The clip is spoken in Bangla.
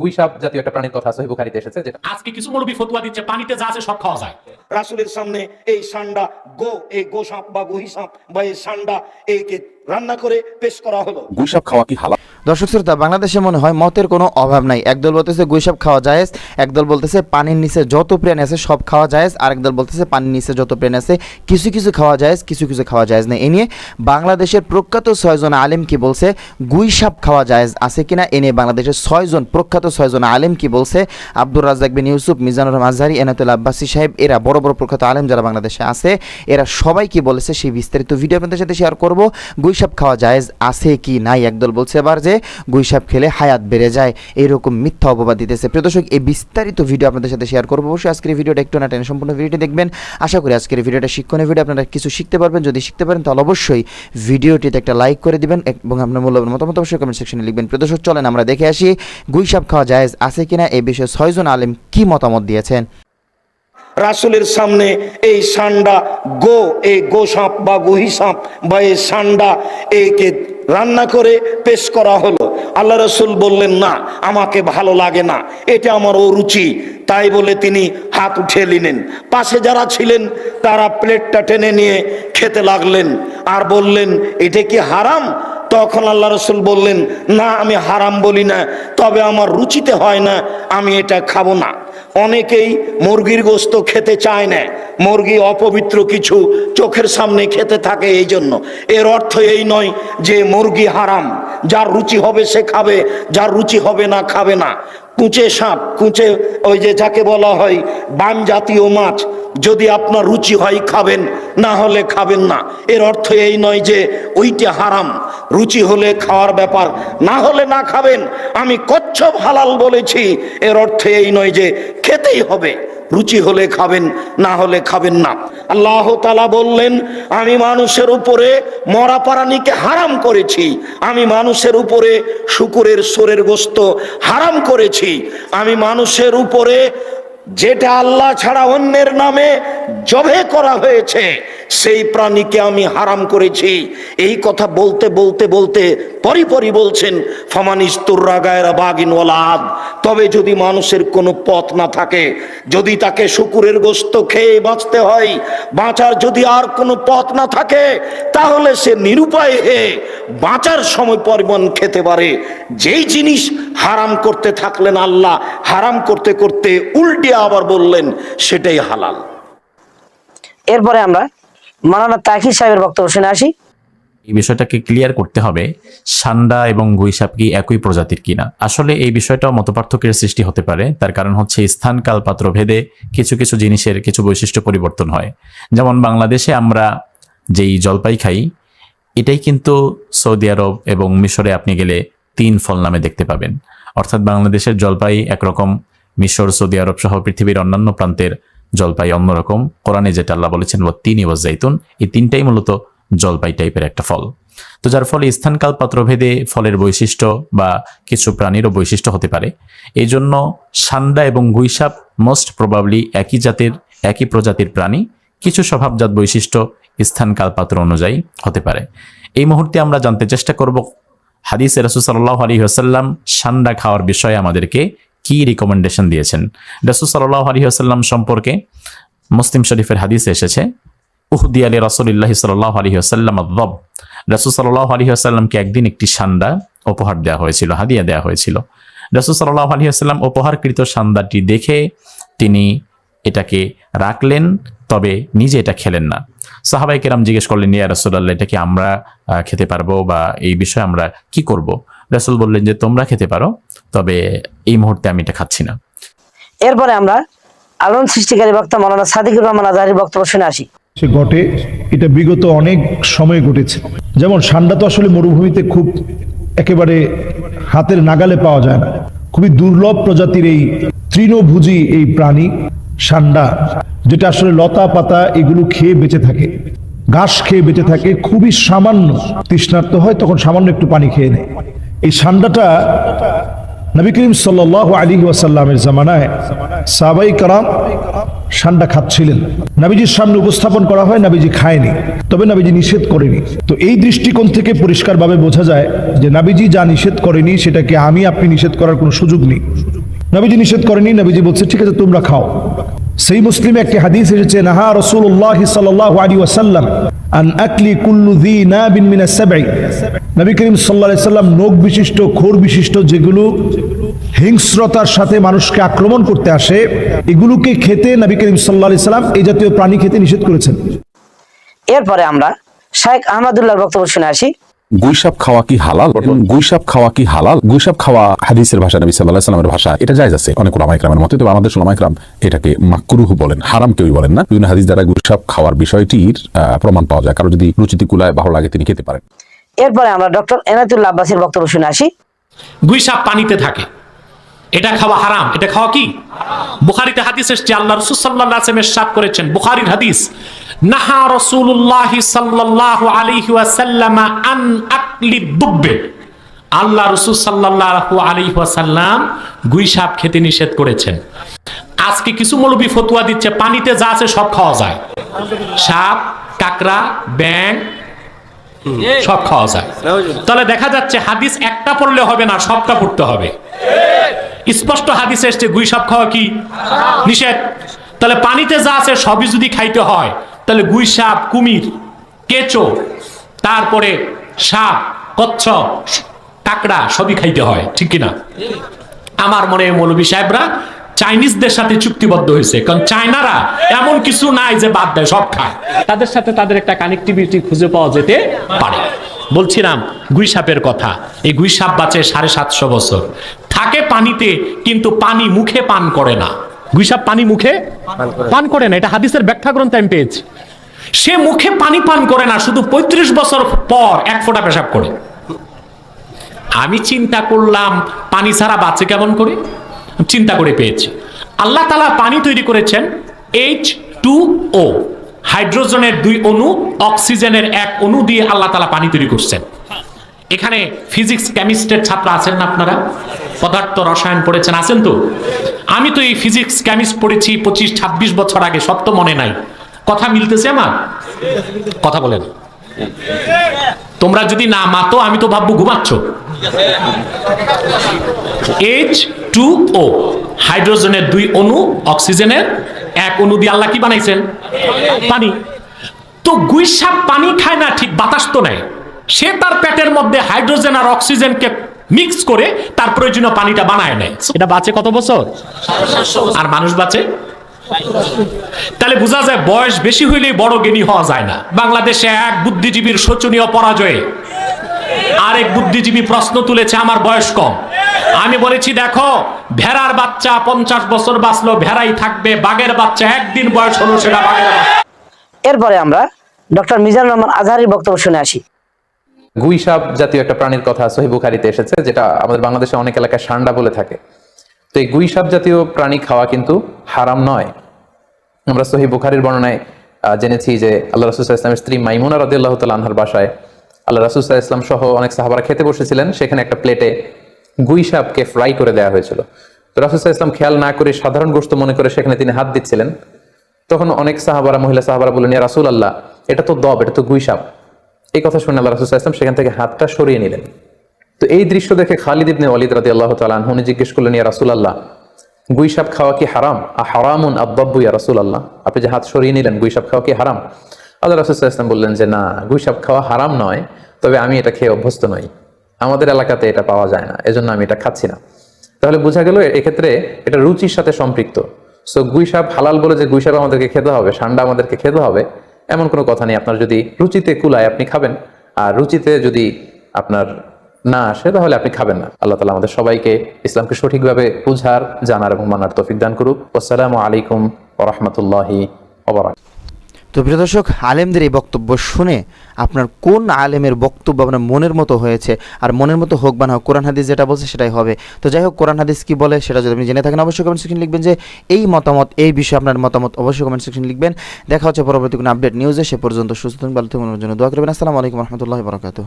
গুইসাপ জাতীয় একটা প্রাণীর কথা সহি বুখারিতে এসেছে যেটা আজকে কিছু মুরব্বী ফতোয়া দিচ্ছে পানিতে যা আছে সব খাওয়া যায়। রাসুলের সামনে এই সান্ডা গো এই গো সাপ বা গহি সাপ বা এই সান্ডা একে রান্না করে পেশ করা হলো। গুইসাপ খাওয়া কি হালাল? দর্শক শ্রোতা, বাংলাদেশে মনে হয় মতের কোনো অভাব নাই। একদল বলতেছে গুইসাপ খাওয়া জায়েজ, একদল বলতেছে পানির নিচে যত প্রাণ আছে সব খাওয়া জায়েজ আরেক দল বলতেছে পানির নিচে যত প্রাণ আছে কিছু কিছু খাওয়া জায়েজ, কিছু কিছু খাওয়া জায়েজ না এ নিয়ে বাংলাদেশের প্রখ্যাত ছয়জন আলেম কি বলছে গুইসাপ খাওয়া জায়েজ আছে কিনা? এ নিয়ে বাংলাদেশের ছয়জন, প্রখ্যাত ছয়জন আলেম কি বলছে, আব্দুর রাজ্জাক বিন ইউসুফ, মিজানুর মাঝারি এনাতুল আব্বাসী সাহেব, এরা বড় বড় প্রখ্যাত আলেম যারা বাংলাদেশে আছে, এরা সবাই কি বলেছে সেই বিস্তারিত ভিডিও আপনাদের সাথে শেয়ার করব গুইসাপ খাওয়া জায়েজ আছে কি নাই? একদল বলছে এবার যে গুইসাপ খেলে হায়াত বেড়ে যায়। এরকম মিথ্যা অপবাদ দিতেছে। প্রিয় দর্শক, এই বিস্তারিত ভিডিও আপনাদের সাথে শেয়ার করব। অবশ্যই আজকের ভিডিওটা একটু না টেনে সম্পূর্ণ ভিডিওটি দেখবেন। আশা করি আজকের ভিডিওটা শিক্ষণীয় ভিডিও। আপনারা কিছু শিখতে পারবেন। যদি শিখতে পারেন, তাহলে অবশ্যই ভিডিওটিতে একটা লাইক করে দিবেন এবং আপনার মূল্যবান মতামত অবশ্যই কমেন্ট সেকশনে লিখবেন। প্রিয় দর্শক, চলেন আমরা দেখে আসি, গুইসাপ খাওয়া জায়েজ আছে কিনা? এই বিষয়ে ছয়জন আলেম কি মতামত দিয়েছেন? রাসুলের সামনে এই সান্ডা গো এই গো সাপ বা গহি সাপ বা এই সান্ডা একে রান্না করে পেশ করা হলো। আল্লাহ রসুল বললেন, না, আমাকে ভালো লাগে না। এটা আমার অরুচি। তাই বলে তিনি হাত উঠিয়ে নিলেন। পাশে যারা ছিলেন, তারা প্লেটটা টেনে নিয়ে খেতে লাগলেন আর বললেন, এটা কি হারাম? তখন আল্লাহ রসুল বললেন, না, আমি হারাম বলি না, তবে আমার রুচিতে হয় না, আমি এটা খাব না। অনেকেই মুরগির গোস্ত খেতে চায় না। মুরগি অপবিত্র কিছু চোখের সামনে খেতে থাকে এই জন্য। এর অর্থ এই নয় যে মুরগি হারাম। যার রুচি হবে সে খাবে, যার রুচি হবে না খাবে না। কুঁচে সাপ, কুঁচে ওই যে যাকে বলা হয় বান জাতীয় মাছ, যদি আপনার রুচি হয় খাবেন, না হলে খাবেন না। এর অর্থ এই নয় যে ওইটা হারাম। রুচি হলে খাওয়ার ব্যাপার, না হলে না খাবেন। আমি কচ্ছপ হালাল বলেছি, এর অর্থে এই নয় যে খেতেই হবে। রুচি হলে খাবেন, না হলে খাবেন না। আল্লাহ তালা বললেন, আমি মানুষের উপরে মরা প্রাণীকে হারাম করেছি। আমি মানুষের উপরে শুকুরের সোরের গোস্ত হারাম করেছি। আমি মানুষের উপরে যেটা আল্লাহ ছাড়া অন্যের নামে জবে করা হয়েছে, সেই প্রাণীকে আমি হারাম করেছি। এই কথা বলতে বলতে বলতে পরিপরি বলছেন ফমানিস্তুররা গায়রা বাগিন ওলাদ তবে যদি মানুষের কোনো পথ না থাকে, যদি তাকে শুকুরের গোস্ত খেয়ে বাঁচতে হয়, বাঁচার যদি আর কোনো পথ না থাকে, তাহলে সে নিরুপায় হয়ে বাঁচার সময় পরিমাণ খেতে পারে। যেই জিনিস হারাম করতে থাকলেন আল্লাহ, হারাম করতে করতে উল্টে আবার বললেন সেটাই হালাল। এরপরে আমরা মানানা তাকির সাহেবের বক্তব্য শুনে আসি। এই বিষয়টাকে ক্লিয়ার করতে হবে সান্ডা এবং গুইসাপ কি একই প্রজাতির কিনা? আসলে এই বিষয়টাও মতপার্থক্যের সৃষ্টি হতে পারে তার কারণ হচ্ছে স্থান কাল পাত্র ভেদে কিছু কিছু জিনিসের কিছু বৈশিষ্ট্য পরিবর্তন হয়। যেমন বাংলাদেশে আমরা যেই জলপাই খাই এটাই কিন্তু সৌদি আরব এবং মিশরে আপনি গেলে তিন ফল নামে দেখতে পাবেন। অর্থাৎ বাংলাদেশের জলপাই একরকম মিশর, সৌদি আরব সহ পৃথিবীর অন্যান্য প্রান্তের জলপাই অন্যরকম কোরআনে যেটা আল্লাহ বলেছেন ও তিন ওয়াজ জাইতুন এই তিনটাই মূলত জলপাই টাইপের একটা ফল। তো যার ফলে স্থানকাল পাত্রভেদে ফলের বৈশিষ্ট্য বা কিছু প্রাণীরও বৈশিষ্ট্য হতে পারে। এই জন্য সান্ডা এবং গুইসাপ মোস্ট প্রবাবলি একই জাতের, একই প্রজাতির প্রাণী। কিছু স্বভাবজাত বৈশিষ্ট্য স্থানকাল পাত্র অনুযায়ী হতে পারে। এই মুহূর্তে আমরা জানতে চেষ্টা করব, হাদিস রসুল সাল্লাহ আলী আসাল্লাম সান্ডা খাওয়ার বিষয়ে আমাদেরকে কি রিকমেন্ডেশন দিয়েছেন? রসুল সাল্লাহ আলী আসাল্লাম সম্পর্কে মুসলিম শরীফের হাদিসে এসেছে, উহদি আলী রসুল্লাহ সাল্লাহ আলী আসাল্লাম আদব রসুল সাল্লাহ আলী আসাল্লামকে একদিন একটি সান্ডা উপহার দেওয়া হয়েছিল, হাদিয়া দেওয়া হয়েছিল। রসুল সাল্লাহ আলী আসাল্লাম উপহারকৃত সান্দাটি দেখে তিনি এটাকে রাখলেন, তবে নিজে এটা খেলেন না। সাহাবাই কেরাম জিজ্ঞেস করলেন, ইয়া রসুল্লাহ এটা কি আমরা খেতে পারব বা এই বিষয়ে আমরা কি করব? রসুল বললেন যে তোমরা খেতে পারো তবে এই মুহূর্তে আমি এটা খাচ্ছি না। এরপরে আমরা আলোড়ন সৃষ্টিকারী বক্তা মৌলানা সাদিকুর রহমান আজহারির বক্তব্য শুনে আসি। সে ঘটে এটা বিগত অনেক সময় ঘটেছে। যেমন সান্ডা তো আসলে মরুভূমিতে খুব একেবারে হাতের নাগালে পাওয়া যায় না। খুবই দুর্লভ প্রজাতির এই তৃণভোজী এই প্রাণী সান্ডা যেটা আসলে লতা পাতা এগুলো খেয়ে বেঁচে থাকে। ঘাস খেয়ে বেঁচে থাকে খুবই সামান্য। তৃষ্ণার্ত হয় তখন সামান্য একটু পানি খেয়ে নেয়। এই সান্ডাটা নবী করিম সাল্লাহ আলী ওয়াসাল্লামের জামানায় সাবাই কারাম সান্ডা খাচ্ছিলেন। নাবিজির সামনে উপস্থাপন করা হয়, নাবিজি খায়নি, তবে নাবিজি নিষেধ করেনি। তো এই দৃষ্টিকোণ থেকে পরিষ্কারভাবে বোঝা যায় যে নাবিজি যা নিষেধ করেনি, সেটাকে আমি, আপনি নিষেধ করার কোনো সুযোগ নেই। নাবিজি নিষেধ করেনি, নাবিজি বলছে, ঠিক আছে, তোমরা খাও। সেই মুসলিমে একটি হাদিস এসেছে, নাহা রসুল্লাহ আলাইহি ওয়াসাল্লাম আন আকলি নাবিন মিনাস সাবঈ। নবী করিম সাল্লাম বিশিষ্ট, খোর বিশিষ্ট যেগুলো হিংস্রতার সাথে মানুষকে আক্রমণ করতে আসে, এগুলোকে খেতে নবী করিম আলাইহি সাল্লাম এই জাতীয় প্রাণী খেতে নিষেধ করেছেন। এরপরে আমরা শাহেখ আহমদুল্লাহর বক্তব্য শুনে আসি। গুইসাপ খাওয়া কি হালাল? গুইসাপ খাওয়া কি হালাল? গুইসাপ খাওয়া হাদিসের ভাষা নবী সাল্লাহ সাল্লামের ভাষা এটা জায়জ আছে অনেক ওলামাইকরামের মতে তবে আমাদের ওলামাইকরাম এটাকে মাকরুহ বলেন হারাম কেউই বলেন না। বিভিন্ন হাদিস দ্বারা গুইসাপ খাওয়ার বিষয়টির আহ, প্রমাণ পাওয়া যায়। কারণ যদি রুচিতে কুলায় ভালো লাগে তিনি খেতে পারেন। এরপরে আমরা ডক্টর এনায়তুল্লাহ আব্বাসের বক্তব্য শুনে আসি। গুইসাপ পানিতে থাকে। এটা খাওয়া হারাম। এটা খাওয়া কি? বুখারিতে হাদিস এসছে আল্লাহ রসুল সাল্লাহ আসলামের সাত করেছেন। বুখারির হাদিস নাহা রসুল্লাহ সাল্লাহ আলাইহি ওয়াসাল্লাম আন আকলি দুব্বে। আল্লাহ রসুল সাল্লাল্লাহু আলাইহি ওয়াসাল্লাম গুইসাপ খেতে নিষেধ করেছেন। আজকে কিছু মৌলবী ফতুয়া দিচ্ছে পানিতে যা আছে সব খাওয়া যায়। সাপ কাকড়া ব্যাং সব খাওয়া যায়। তাহলে দেখা যাচ্ছে হাদিস একটা পড়লে হবে না সবটা পড়তে হবে। স্পষ্ট হাদিস এসছে, গুই সাপ খাওয়া কি? নিষেধ। তাহলে পানিতে যা আছে সবই যদি খাইতে হয়, তাহলে গুই সাপ, কুমির, কেঁচো, তারপরে সাপ, কচ্ছপ, কাকড়া সবই খাইতে হয়, ঠিক কিনা? আমার মনে মৌলবী সাহেবরা চাইনিজদের সাথে চুক্তিবদ্ধ হয়েছে, কারণ চায়নারা এমন কিছু নাই যে বাদ দেয়, সব খায়। তাদের সাথে তাদের একটা কানেক্টিভিটি খুঁজে পাওয়া যেতে পারে। বলছিলাম, গুই সাপের কথা। এই গুই সাপ বাঁচে সাড়ে সাতশো বছর। থাকে পানিতে কিন্তু পানি মুখে পান করে না। গুই সাপ পানি মুখে পান করে না। এটা হাদিসের ব্যাখ্যা গ্রন্থে আমি পেয়েছি। সে মুখে পানি পান করে না শুধু পঁয়ত্রিশ বছর পর এক ফোঁটা পেশাব করে। আমি চিন্তা করলাম পানি ছাড়া বাঁচে কেমন করে? চিন্তা করে পেয়েছি। আল্লাহ তালা পানি তৈরি করেছেন এইচ টু ও হাইড্রোজেনের দুই অণু অক্সিজেনের এক অণু দিয়ে আল্লাহ তালা পানি তৈরি করছেন। এখানে ফিজিক্স কেমিস্ট্রের ছাত্র আছেন না আপনারা? পদার্থ রসায়ন পড়েছেন, আছেন তো? আমি তো এই ফিজিক্স কেমিস্ট পড়েছি পঁচিশ, ছাব্বিশ বছর আগে, সব তো মনে নাই। কথা মিলতেছে আমার? কথা বলেন। তোমরা যদি না মাতো, আমি তো ভাববো ঘুমাচ্ছ। এইচ টু ও হাইড্রোজেনের দুই অণু অক্সিজেনের এক অণু দিয়ে আল্লাহ কি বানাইছেন? পানি। তো গুইসাপ পানি খায় না, ঠিক বাতাস তো নেয় সে তার পেটের মধ্যে হাইড্রোজেন আর অক্সিজেনকে মিক্স করে তার প্রয়োজনীয় পানিটা বানায় নেয়। এটা বাঁচে কত বছর? আর মানুষ বাঁচে? তাহলে বোঝা যায় বয়স বেশি হইলেই বড় জ্ঞানী হওয়া যায় না। বাংলাদেশে এক বুদ্ধিজীবীর শোচনীয় পরাজয়ে আরেক বুদ্ধিজীবী প্রশ্ন তুলেছে আমার বয়স কম। আমি বলেছি দেখো ভেড়ার বাচ্চা পঞ্চাশ বছর বাঁচলো ভেড়াই থাকবে বাঘের বাচ্চা একদিন বয়স হলো সেটা বাঘের এরপরে আমরা ডক্টর মিজানুর রহমান আজহারির বক্তব্য শুনে আসি। গুই সাপ জাতীয় একটা প্রাণীর কথা সহি বুখারিতে এসেছে, যেটা আমাদের বাংলাদেশে অনেক এলাকায় সান্ডা বলে থাকে। তো এই গুই সাপ জাতীয় প্রাণী খাওয়া কিন্তু হারাম নয়। আমরা সহি বুখারির বর্ণনায় জেনেছি যে আল্লাহ রসুল ইসলামের স্ত্রী মাইমুনা রদিয়াল্লাহ তাল আনহার বাসায় আল্লাহ রসুল ইসলাম সহ অনেক সাহাবারা খেতে বসেছিলেন, সেখানে একটা প্লেটে গুইসাপকে ফ্রাই করে দেওয়া হয়েছিল। তো রসুল ইসলাম খেয়াল না করে সাধারণ গোস্ত মনে করে সেখানে তিনি হাত দিচ্ছিলেন। তখন অনেক সাহাবারা, মহিলা সাহাবারা বললেন রাসুল আল্লাহ এটা তো দব, এটা তো গুই সাপ এই কথা শুনে আল্লাহ রসুল ইসলাম সেখান থেকে হাতটা সরিয়ে নিলেন। তো এই দৃশ্য দেখে খালিদ ইবনে ওয়ালিদ রাদি আল্লাহ তালান উনি জিজ্ঞেস করলেন, ইয়া রাসুল আল্লাহ গুইসাপ খাওয়া কি হারাম? আ হারামুন আব্বাব্বু ইয়া রাসুল আল্লাহ আপনি যে হাত সরিয়ে নিলেন গুইসাপ খাওয়া কি হারাম? আল্লাহ রসুল ইসলাম বললেন যে, না গুইসাপ খাওয়া হারাম নয়, তবে আমি এটা খেয়ে অভ্যস্ত নই। আমাদের এলাকাতে এটা পাওয়া যায় না, এজন্য আমি এটা খাচ্ছি না। তাহলে বোঝা গেল এক্ষেত্রে এটা রুচির সাথে সম্পৃক্ত। সো গুইসাপ হালাল বলে যে গুইসাপ আমাদেরকে খেতে হবে, সান্ডা আমাদেরকে খেতে হবে। এমন কোনো কথা নেই। আপনার যদি রুচিতে কুলায় আপনি খাবেন, আর রুচিতে যদি আপনার না আসে, তাহলে আপনি খাবেন না। আল্লাহ তালা আমাদের সবাইকে ইসলামকে সঠিকভাবে বুঝার, জানার এবং মানার তফিক দান করুক। আসসালামু আলাইকুম ওরহমতুল্লাহি ওবরাক তো প্রিয় দর্শক, আলেমদের এই বক্তব্য শুনে আপনার কোন আলেমের বক্তব্য আপনার মনের মতো হয়েছে? আর মনের মতো হোক বা না হোক, কোরআন হাদিস যেটা বলছে সেটাই হবে। তো যাই হোক, কোরআন হাদিস কি বলে সেটা যদি আপনি জেনে থাকেন, অবশ্যই কমেন্ট সেকশন লিখবেন যে এই মতামত, এই বিষয়ে আপনার মতামত অবশ্যই কমেন্ট সেকশন লিখবেন। দেখা হচ্ছে পরবর্তী কোনো আপডেট নিউজে সে পর্যন্ত সুস্থ থাকুন, ভালো থাকুন জন্য দোয়া করবেন। আসসালামু আলাইকুম রহমতুল্লাহ বরকাত